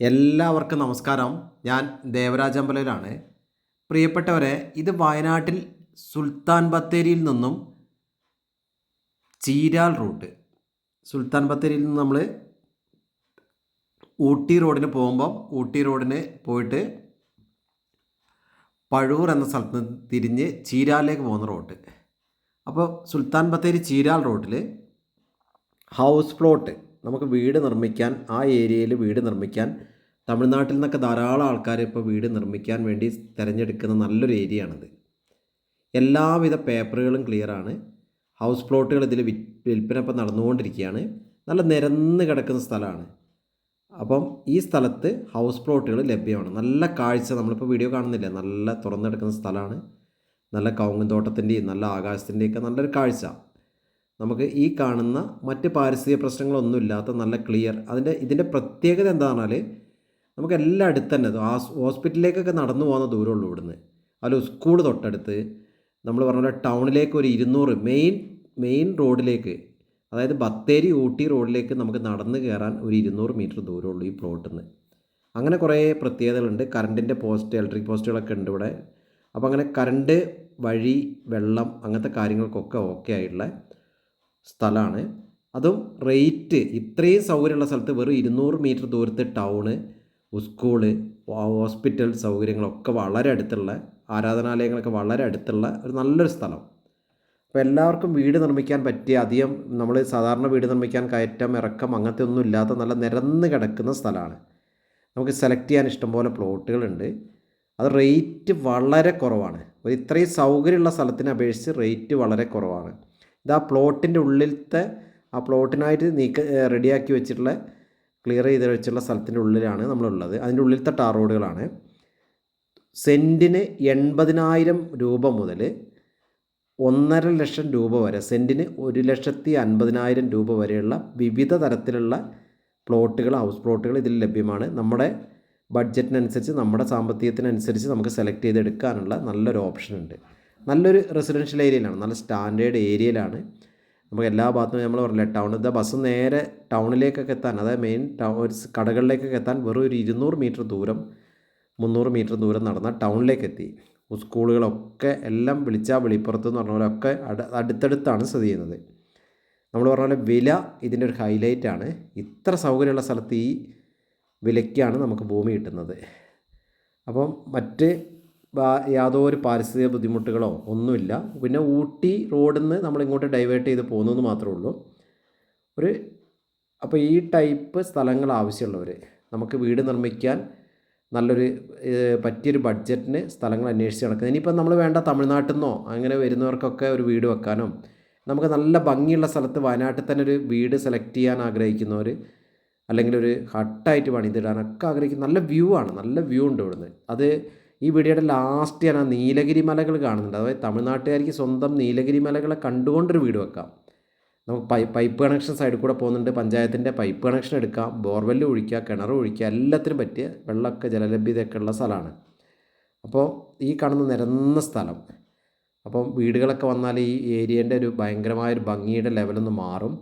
എല്ലാവർക്കും നമസ്കാരം. ഞാൻ ദേവരാജ് അമ്പലയിലാണ് പ്രിയപ്പെട്ടവരെ ഇത് വയനാട്ടിൽ സുൽത്താൻ ബത്തേരിയിൽ നിന്നും ചീരാൽ റൂട്ട്. സുൽത്താൻ ബത്തേരിയിൽ നിന്ന് നമ്മൾ ഊട്ടി റോഡിന് പോകുമ്പം ഊട്ടി റോഡിന് പോയിട്ട് പഴൂർ എന്ന സ്ഥലത്ത് നിന്ന് തിരിഞ്ഞ് ചീരാലിലേക്ക് പോകുന്ന റോഡ് അപ്പോൾ സുൽത്താൻ ബത്തേരി ചീരാൽ റോഡിൽ ഹൗസ് പ്ലോട്ട് നമുക്ക് വീട് നിർമ്മിക്കാൻ ആ ഏരിയയിൽ വീട് നിർമ്മിക്കാൻ തമിഴ്നാട്ടിൽ നിന്നൊക്കെ ധാരാളം ആൾക്കാർ ഇപ്പോൾ വീട് നിർമ്മിക്കാൻ വേണ്ടി തിരഞ്ഞെടുക്കുന്ന നല്ലൊരു ഏരിയ ആണിത് എല്ലാവിധ പേപ്പറുകളും ക്ലിയറാണ് ഹൗസ് പ്ലോട്ടുകൾ ഇതിൽ വിൽപ്പന ഇപ്പം നടന്നുകൊണ്ടിരിക്കുകയാണ്. നല്ല നിരന്ന് കിടക്കുന്ന സ്ഥലമാണ്. അപ്പം ഈ സ്ഥലത്ത് ഹൗസ് പ്ലോട്ടുകൾ ലഭ്യമാണ്. നല്ല കാഴ്ച നമ്മളിപ്പോൾ വീഡിയോ കാണുന്നില്ല? നല്ല തുറന്നെടുക്കുന്ന സ്ഥലമാണ്. നല്ല കൗങ്ങൻ തോട്ടത്തിന്റെയും നല്ല ആകാശത്തിന്റെയൊക്കെ നല്ലൊരു കാഴ്ച. നമുക്ക് ഈ കാണുന്ന മറ്റ് പാരിസ്ഥിതിക പ്രശ്നങ്ങളൊന്നും ഇല്ലാത്ത നല്ല ക്ലിയർ അതിന്റെ ഇതിന്റെ പ്രത്യേകത എന്താണെന്നാൽ നമുക്ക് എല്ലാം അടുത്ത് തന്നെ ഹോസ്പിറ്റലിലേക്കൊക്കെ നടന്നു പോകുന്ന ദൂരമുള്ളൂ ഇവിടുന്ന്. അല്ല സ്കൂൾ തൊട്ടടുത്ത്. നമ്മൾ പറഞ്ഞ ടൗണിലേക്ക് ഒരു ഇരുന്നൂറ് മെയിൻ മെയിൻ റോഡിലേക്ക് അതായത് ബത്തേരി ഊട്ടി റോഡിലേക്ക് നമുക്ക് നടന്ന് കയറാൻ ഒരു ഇരുന്നൂറ് മീറ്റർ ദൂരമുള്ളൂ ഈ പ്ലോട്ടിൽ നിന്ന് അങ്ങനെ കുറേ പ്രത്യേകതകളുണ്ട്. കറണ്ടിന്റെ പോസ്റ്റ് ഇലക്ട്രിക് പോസ്റ്റുകളൊക്കെ ഉണ്ട് ഇവിടെ. അപ്പോൾ അങ്ങനെ കറണ്ട് വഴി വെള്ളം അങ്ങനത്തെ കാര്യങ്ങൾക്കൊക്കെ ഓക്കെ ആയിട്ടുള്ള സ്ഥലമാണ് അതും റേറ്റ് ഇത്രയും സൗകര്യമുള്ള സ്ഥലത്ത് വെറും ഇരുന്നൂറ് മീറ്റർ ദൂരത്ത് ടൗണ് സ്കൂൾ ഹോസ്പിറ്റൽ സൗകര്യങ്ങളൊക്കെ വളരെ അടുത്തുള്ള ആരാധനാലയങ്ങളൊക്കെ വളരെ അടുത്തുള്ള ഒരു നല്ലൊരു സ്ഥലം. അപ്പോൾ എല്ലാവർക്കും വീട് നിർമ്മിക്കാൻ പറ്റിയ അധികം നമ്മൾ സാധാരണ വീട് നിർമ്മിക്കാൻ കയറ്റം ഇറക്കം അങ്ങനത്തെ ഒന്നും ഇല്ലാത്ത നല്ല നിരന്ന് കിടക്കുന്ന സ്ഥലമാണ് നമുക്ക് സെലക്ട് ചെയ്യാൻ ഇഷ്ടംപോലെ പ്ലോട്ടുകളുണ്ട്. അത് റേറ്റ് വളരെ കുറവാണ്. ഒരു ഇത്രയും സൗകര്യമുള്ള സ്ഥലത്തിനെ അപേക്ഷിച്ച് റേറ്റ് വളരെ കുറവാണ്. ഇത് ആ പ്ലോട്ടിന്റെ ഉള്ളിലത്തെ ആ പ്ലോട്ടിനായിട്ട് നീക്ക റെഡിയാക്കി വെച്ചിട്ടുള്ള ക്ലിയർ ചെയ്ത് വെച്ചുള്ള സ്ഥലത്തിന്റെ ഉള്ളിലാണ് നമ്മളുള്ളത്. അതിന്റെ ഉള്ളിലത്തെ ടാർ റോഡുകളാണ്. സെന്റിന് എൺപതിനായിരം രൂപ മുതൽ ഒന്നര ലക്ഷം രൂപ വരെ സെന്റിന് ഒരു ലക്ഷത്തി അൻപതിനായിരം രൂപ വരെയുള്ള വിവിധ തരത്തിലുള്ള പ്ലോട്ടുകൾ ഹൗസ് പ്ലോട്ടുകൾ ഇതിൽ ലഭ്യമാണ്. നമ്മുടെ ബഡ്ജറ്റിനനുസരിച്ച് നമ്മുടെ സാമ്പത്തികത്തിനനുസരിച്ച് നമുക്ക് സെലക്ട് ചെയ്തെടുക്കാനുള്ള നല്ലൊരു ഓപ്ഷൻ ഉണ്ട് നല്ലൊരു റെസിഡൻഷ്യൽ ഏരിയയിലാണ് നല്ല സ്റ്റാൻഡേർഡ് ഏരിയയിലാണ് നമുക്ക് എല്ലാ ഭാഗത്തും നമ്മൾ പറഞ്ഞില്ല ടൗണിൽ ബസ് നേരെ ടൗണിലേക്കൊക്കെ എത്താൻ അതായത് മെയിൻ ടൗ കടകളിലേക്കൊക്കെ എത്താൻ വെറും ഒരു ഇരുന്നൂറ് മീറ്റർ ദൂരം മുന്നൂറ് മീറ്റർ ദൂരം നടന്ന ടൗണിലേക്ക് എത്തി സ്കൂളുകളൊക്കെ എല്ലാം വിളിച്ചാൽ വെളിപ്പുറത്ത് എന്ന് പറഞ്ഞ പോലെ ഒക്കെ അടുത്തടുത്താണ് സ്ഥിതി ചെയ്യുന്നത്. നമ്മൾ പറഞ്ഞ പോലെ വില ഇതിന്റെ ഒരു ഹൈലൈറ്റ് ആണ്. ഇത്ര സൗകര്യമുള്ള സ്ഥലത്ത് ഈ വിലയ്ക്കാണ് നമുക്ക് ഭൂമി കിട്ടുന്നത്. അപ്പം മറ്റ് യാതൊരു പാരിസ്ഥിതിക ബുദ്ധിമുട്ടുകളോ ഒന്നുമില്ല. പിന്നെ ഊട്ടി റോഡിൽ നിന്ന് നമ്മൾ ഇങ്ങോട്ട് ഡൈവേർട്ട് ചെയ്ത് പോകുന്നതെന്ന് മാത്രമേ ഉള്ളൂ. ഒരു അപ്പോൾ ഈ ടൈപ്പ് സ്ഥലങ്ങൾ ആവശ്യമുള്ളവർ നമുക്ക് വീട് നിർമ്മിക്കാൻ നല്ലൊരു പറ്റിയൊരു ബഡ്ജറ്റിന് സ്ഥലങ്ങൾ അന്വേഷിച്ച് നടക്കുന്നത് ഇനിയിപ്പം നമ്മൾ വേണ്ട തമിഴ്നാട്ടിൽ നിന്നോ അങ്ങനെ വരുന്നവർക്കൊക്കെ ഒരു വീട് വെക്കാനോ നമുക്ക് നല്ല ഭംഗിയുള്ള സ്ഥലത്ത് വയനാട്ടിൽ തന്നെ ഒരു വീട് സെലക്ട് ചെയ്യാൻ ആഗ്രഹിക്കുന്നവർ അല്ലെങ്കിൽ ഒരു ഹട്ടായിട്ട് പണിതിടാനൊക്കെ ആഗ്രഹിക്കുന്ന നല്ല വ്യൂ ആണ്. നല്ല വ്യൂ ഉണ്ട് ഇവിടുന്ന്. അത് ഈ വീഡിയോയുടെ ലാസ്റ്റ് ഞാൻ ആ നീലഗിരി മലകൾ കാണുന്നുണ്ട്. അതായത് തമിഴ്നാട്ടുകാർക്ക് സ്വന്തം നീലഗിരി മലകളെ കണ്ടുകൊണ്ടൊരു വീട് വെക്കാം. നമുക്ക് പൈ പൈപ്പ് കണക്ഷൻ സൈഡിൽ കൂടെ പോകുന്നുണ്ട്. പഞ്ചായത്തിന്റെ പൈപ്പ് കണക്ഷൻ എടുക്കാം. ബോർവെല്ല് ഒഴിക്കുക കിണർ ഒഴിക്കുക എല്ലാത്തിനും പറ്റിയ വെള്ളമൊക്കെ ജലലഭ്യതയൊക്കെ ഉള്ള സ്ഥലമാണ്. അപ്പോൾ ഈ കാണുന്ന നിരന്ന സ്ഥലം. അപ്പം വീടുകളൊക്കെ വന്നാൽ ഈ ഏരിയേന്റെ ഒരു ഭയങ്കരമായ ഒരു ഭംഗിയുടെ ലെവലൊന്ന് മാറും.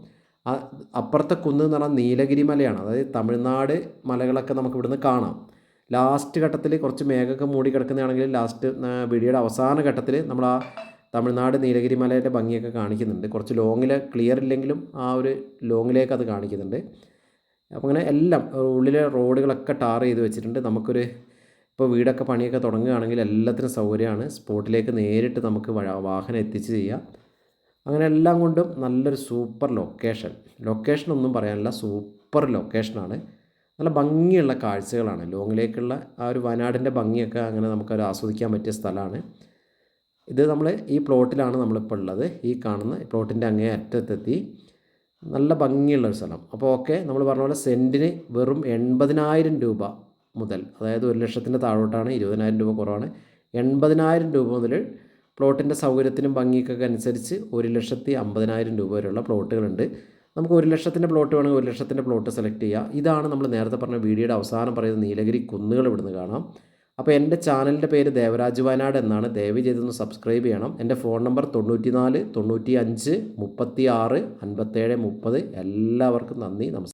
അപ്പുറത്തെ കുന്ന് എന്ന് പറഞ്ഞാൽ നീലഗിരി മലയാണ്. അതായത് തമിഴ്നാട് മലകളൊക്കെ നമുക്ക് ഇവിടുന്ന് കാണാം. ലാസ്റ്റ് ഘട്ടത്തിൽ കുറച്ച് മേഘമൊക്കെ മൂടി കിടക്കുന്നതാണെങ്കിൽ ലാസ്റ്റ് വീഡിയോയുടെ അവസാന ഘട്ടത്തിൽ നമ്മൾ ആ തമിഴ്നാട് നീലഗിരി മലയുടെ ഭംഗിയൊക്കെ കാണിക്കുന്നുണ്ട്. കുറച്ച് ലോങ്ങിൽ ക്ലിയർ ഇല്ലെങ്കിലും ആ ഒരു ലോങ്ങിലേക്ക് അത് കാണിക്കുന്നുണ്ട്. അപ്പോൾ അങ്ങനെ എല്ലാം ഉള്ളിലെ റോഡുകളൊക്കെ ടാർ ചെയ്ത് വെച്ചിട്ടുണ്ട്. നമുക്കൊരു ഇപ്പോൾ വീടൊക്കെ പണിയൊക്കെ തുടങ്ങുകയാണെങ്കിൽ എല്ലാത്തിനും സൗകര്യമാണ്. സ്പോട്ടിലേക്ക് നേരിട്ട് നമുക്ക് വാഹനം എത്തിച്ച് ചെയ്യാം. അങ്ങനെ എല്ലാം കൊണ്ടും നല്ലൊരു സൂപ്പർ ലൊക്കേഷൻ ലൊക്കേഷൻ ഒന്നും പറയാനില്ല സൂപ്പർ ലൊക്കേഷനാണ് നല്ല ഭംഗിയുള്ള കാഴ്ചകളാണ്. ലോങ്ങിലേക്കുള്ള ആ ഒരു വയനാടിന്റെ ഭംഗിയൊക്കെ അങ്ങനെ നമുക്കത് ആസ്വദിക്കാൻ പറ്റിയ സ്ഥലമാണ്. ഇത് നമ്മൾ ഈ പ്ലോട്ടിലാണ് നമ്മളിപ്പോൾ ഉള്ളത്. ഈ കാണുന്ന പ്ലോട്ടിന്റെ അങ്ങേ അറ്റത്തെത്തി. നല്ല ഭംഗിയുള്ള ഒരു സ്ഥലം. അപ്പോൾ ഓക്കെ നമ്മൾ പറഞ്ഞ പോലെ സെന്റിന് വെറും എൺപതിനായിരം രൂപ മുതൽ അതായത് ഒരു ലക്ഷത്തിന്റെ താഴോട്ടാണ് ഇരുപതിനായിരം രൂപ കുറവാണ്. എൺപതിനായിരം രൂപ മുതൽ പ്ലോട്ടിന്റെ സൗകര്യത്തിനും ഭംഗിക്കൊക്കെ അനുസരിച്ച് ഒരു ലക്ഷത്തി അമ്പതിനായിരം രൂപ വരെയുള്ള പ്ലോട്ടുകളുണ്ട്. നമുക്ക് ഒരു ലക്ഷത്തിന്റെ പ്ലോട്ട് വേണമെങ്കിൽ ഒരു ലക്ഷത്തിന്റെ പ്ലോട്ട് സെലക്ട് ചെയ്യുക ഇതാണ് നമ്മൾ നേരത്തെ പറഞ്ഞ വീഡിയോയുടെ അവസാനം പറയുന്ന നീലഗിരി കുന്നുകൾ ഇവിടുന്ന് കാണാം. അപ്പോൾ എന്റെ ചാനലിന്റെ പേര് ദേവരാജ് വയനാട് എന്നാണ്. ദയവ് ചെയ്തൊന്ന് സബ്സ്ക്രൈബ് ചെയ്യണം. എന്റെ ഫോൺ നമ്പർ തൊണ്ണൂറ്റി നാല് തൊണ്ണൂറ്റി അഞ്ച് മുപ്പത്തി ആറ് അൻപത്തേഴ് മുപ്പത്. എല്ലാവർക്കും നന്ദി. നമസ്കാരം